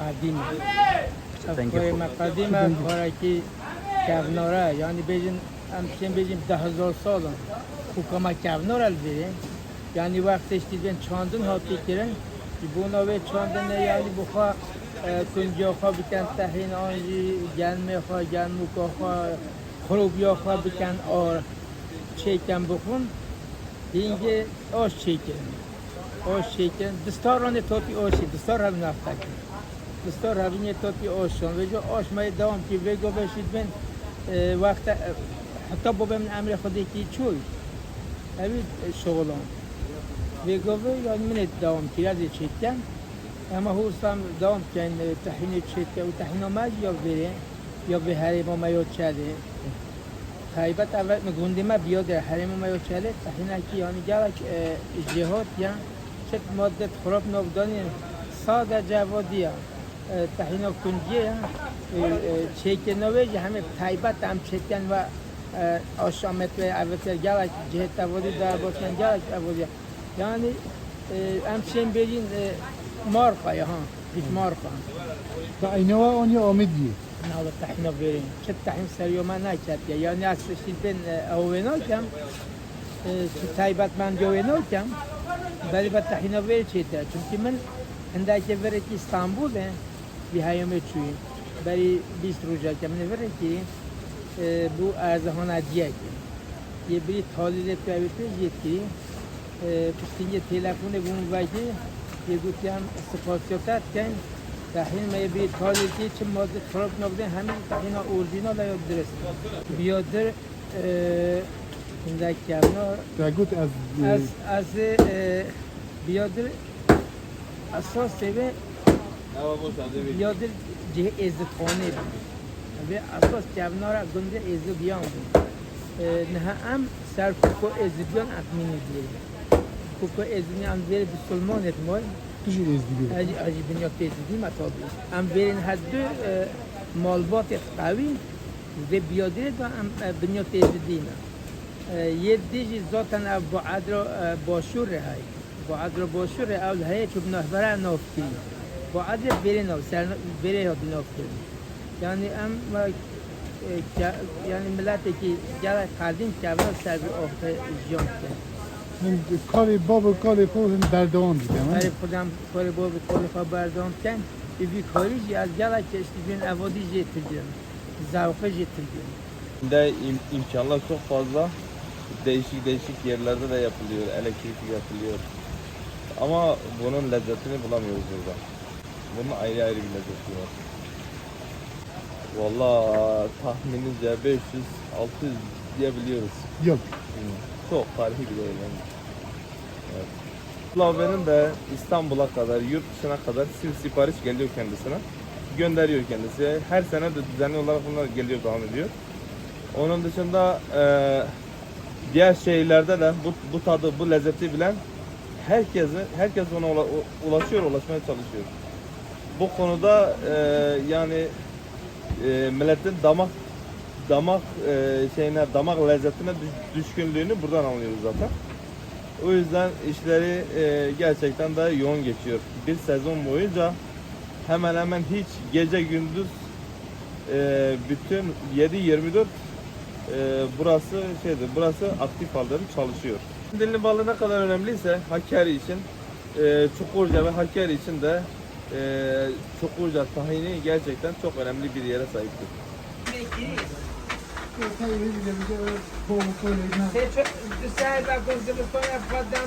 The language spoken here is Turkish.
قدیمه Thank کوی you. ما قدیمه کارکی کفناره یعنی بیجین همچین بیجیم ده هزار سال حکومت کفنار البرین یعنی وقتش دیدن چاندن هاتی کرن بونا و چاندن یعنی بخوا کنجا خواه بکن تحین آنجی گلمه خواه گلموکا خواه خروبیا خواه بکن آر چیکن بخون اینگه آش چیکن آش چیکن دستاران توپی آشی دستار هم نفتکن دستار روینه توپی آشان. و جو آش مای دوام که وگو بشید بین وقت حتی بابا من امر خودی که چوی؟ اوی شغلان وگو یعنی من دوام که از چیکن اما هوستم دوام کن تحین چیکن و تحین ماج یا بره یا به حریم ما یا چله خیبت اول گوندی ما بیاد حریم ما یا چله تحین کی؟ یعنی گلک جهات یا چت ماده خراب نبودانی ساده جوادی ها تحین کنجیه چیکن نویج همه تایبت هم چیکن و اه، آشامت و اوتر گلک جهت اولی در باشن گلک اولی یعنی اه، همچین برین اه، مارقا یا ها هیچ مارقا و اینها آنی آمدیه نه حالا تحینا بریم چه تحین سریوما نکرد که یعنی اصلش بین اوینا کم چه تایبت من جوینا کم ولی با تحینا بری چه تا چون من هندکی بره که استانبول بهایم چوی بری 20 روز که من بره کی بو از هون ادیه یه بری تالی رت که بیت یت کی پستین یه تلفن بون وگی یه گوتی هم استفاده کرد کن تحین ما یه بری که چه ماز خراب نبوده همین تحین اوردینا لا یاد درست. بیادر اینده که امنا تاگوت از از بیادر اساس سوه بیادر جه ازت خانه بود و اساس جونا را گنده ازو بیان بود. نه هم سر کوکو ازو بیان اقمینی دیگه. کوکو ازو بیان دیر بسلمان اتمال کجی از دیگه اجی بنیاد تیزی مطابی هم برین هر دو مالبات قوی. و بیادر و هم بنیاد تیزی دینا یه دیجی ذاتن او بعد را باشور های. بعد را باشور اول های چوب نهبره نافتی. بعد را بره ناف سر بره ها نافتی یعنی ام و یعنی ملتی که جرا قدیم که اول سر به آخر جان کرد من کار باب و کار خود در دوام دیدم برای خودم کار با به کار خواه بردام کن bir korici az gala geçti gün evodi getirdim. Zavkı getirdim. De im- imkanlar çok fazla. Değişik değişik yerlerde de yapılıyor. Elektrik yapılıyor. Ama bunun lezzetini bulamıyoruz burada. Bunun ayrı ayrı bir lezzeti var. Valla tahminimce 500 600 diyebiliyoruz. Yok. Çok tarihi bir yani. Evet. Flaver'in de İstanbul'a kadar, yurt dışına kadar sil sipariş geliyor kendisine. Gönderiyor kendisi. Her sene de düzenli olarak bunlar geliyor, devam ediyor. Onun dışında eee, diğer şehirlerde de bu, bu tadı, bu lezzeti bilen herkese, herkes ona ulaşıyor, ulaşmaya çalışıyor. Bu konuda eee, yani eee, milletin damak damak eee, şeyine, damak lezzetine düş- düşkünlüğünü buradan anlıyoruz zaten. O yüzden işleri eee, gerçekten de yoğun geçiyor. Bir sezon boyunca hemen hemen hiç gece gündüz eee, bütün 7-24 eee, burası şeydir, burası aktif halde çalışıyor. Dilli balı ne kadar önemliyse Hakkari için, eee, Çukurca ve Hakkari için de eee Çukurca tahini gerçekten çok önemli bir yere sahiptir. Se tu sai da cosa che poi a fare